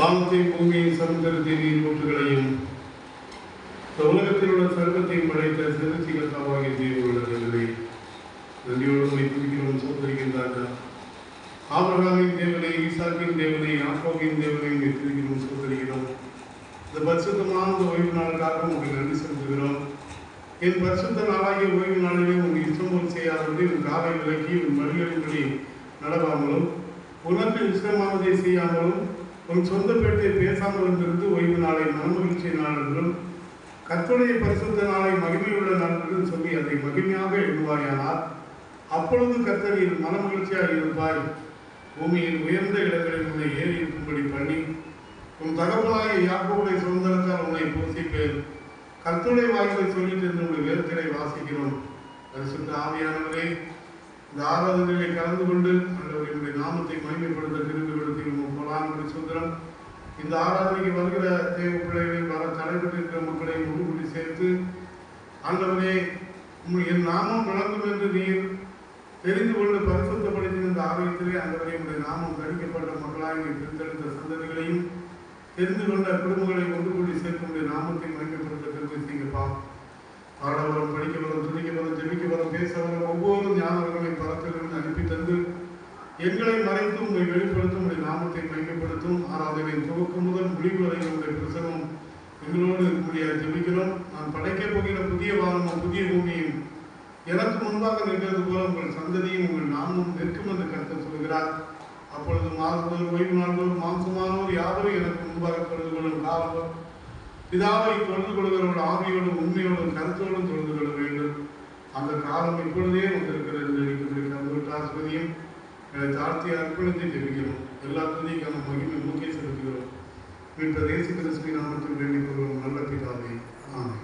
வானத்தையும் பூமியையும் சமுத்திரத்தின் நீர் இந்த உலகத்தில் உள்ள சர்வத்தையும் படைத்த சிறுச்சி கத்தாவாகிய தேவனுடைய நன்றியோடு உங்களை துதிக்கிறோம் சோதரிக்கின்றார்கள் ஆபிரகாமின் தேவனை ஈசாக்கின் தேவனை ஆப்போவின் தேவனை உங்களை சோதரிக்கிறோம் இந்த பரிசுத்தமான இந்த ஓய்வு நாளுக்காக உங்களுக்கு நன்றி செலுத்துகிறோம். என் பரிசுத்த நாளாகிய ஓய்வு நாளிலே உங்கள் இஷ்டம் போல் செய்யாதபடி உன் காலை விலக்கி உன் வழிகளின்படி நடவாமலும் உனக்கு இஷ்டமானதை செய்யாமலும் உன் சொந்த பேட்டை பேசாமல் இருந்திருந்து ஓய்வு நாளை மனமகிழ்ச்சி நாளென்றும் கத்துடைய பரிசுத்த நாளை மகிமையுள்ள நாள் சொல்லி அதை மகிமையாக எண்ணுவாயானால் அப்பொழுது கத்தரில் மனமகிழ்ச்சியாக இருப்பாய். பூமியின் உயர்ந்த இடங்களில் உன்னை ஏறி இருக்கும்படி பண்ணி உன் தகவலாகிய யாக்கோவுடைய சுதந்திரத்தால் உன்னை போஷிப்பேன். கர்த்தருடைய வாய்ப்பை சொல்லிட்டு என்று உங்கள் வேதத்திலே வாசிக்கிறோம். பரிசுத்த ஆவியானவரே இந்த ஆராதனைகளை கலந்து கொண்டு அன்றவரின் இந்த ஆராதனைக்கு வருகிற தேவ பிள்ளைகளையும் வர தடைபட்டிருக்கிற மக்களை கூட்டி சேர்த்து ஆண்டவரே என் நாமம் விளங்கும் என்று நீர் தெரிந்து கொண்டு பரிசுத்தப்படுத்தின இந்த ஆலயத்திலே ஆண்டவரே உடைய நாமம் கழிக்கப்பட்ட மக்களாக பிரித்தெடுத்த சந்ததிகளையும் தெரிந்து கொண்ட குடும்பங்களை ஒன்று கூடி சேர்க்க உடைய நாமத்தை மகிமைப்படுத்த திரும்பி செய்யப்பா பாட வரும் படிக்க வரும் துணிக்க வரும் ஜெபிக்க வரும் பேச வரும் ஒவ்வொரு ஞானவர்களை பரத்திலிருந்து அனுப்பி தந்து எங்களை மறைத்து உங்களை வெளிப்படுத்தும் உடைய நாமத்தை மகிமைப்படுத்தும். ஆராதனை துவக்கு முதல் முடிவு வரை உங்களுடைய பிரசனம் எங்களோடு இருக்கக்கூடிய ஜெபிக்கிறோம். நான் படைக்க போகிற புதிய வாகனம் புதிய பூமியும் எனக்கு முன்பாக நிற்கிறது போல உங்கள் சந்ததியும் உங்கள் நாமும் நிற்கும் என்று கருத்து சொல்கிறார். அப்பொழுது மாதத்தோர் ஓய்வு நாள்கள் மாம்சமானோர் யாரும் எனக்கு முன்பாக தொழுது கொள்ளும் காலம் பிதாவை தொழுது கொள்கிறவர்கள் ஆவியோடும் உண்மையோடும் கருத்தோடும் தொழுது கொள்ள வேண்டும். அந்த காலம் இப்பொழுதே வந்திருக்கிறது என்று எங்களுக்கு கருத்து ஆஸ்பதியும் தாழ்த்தி அர்ப்பணித்து ஜெபிக்கிறோம் எல்லா துதிக்கான மகிமை மூக்கை செலுத்துகிறோம் மீன் பிரதேச கிறிஸ்துவின் நாமத்தில் வேண்டிக் கொள்வோம். நல்ல பிதாவே. ஆமே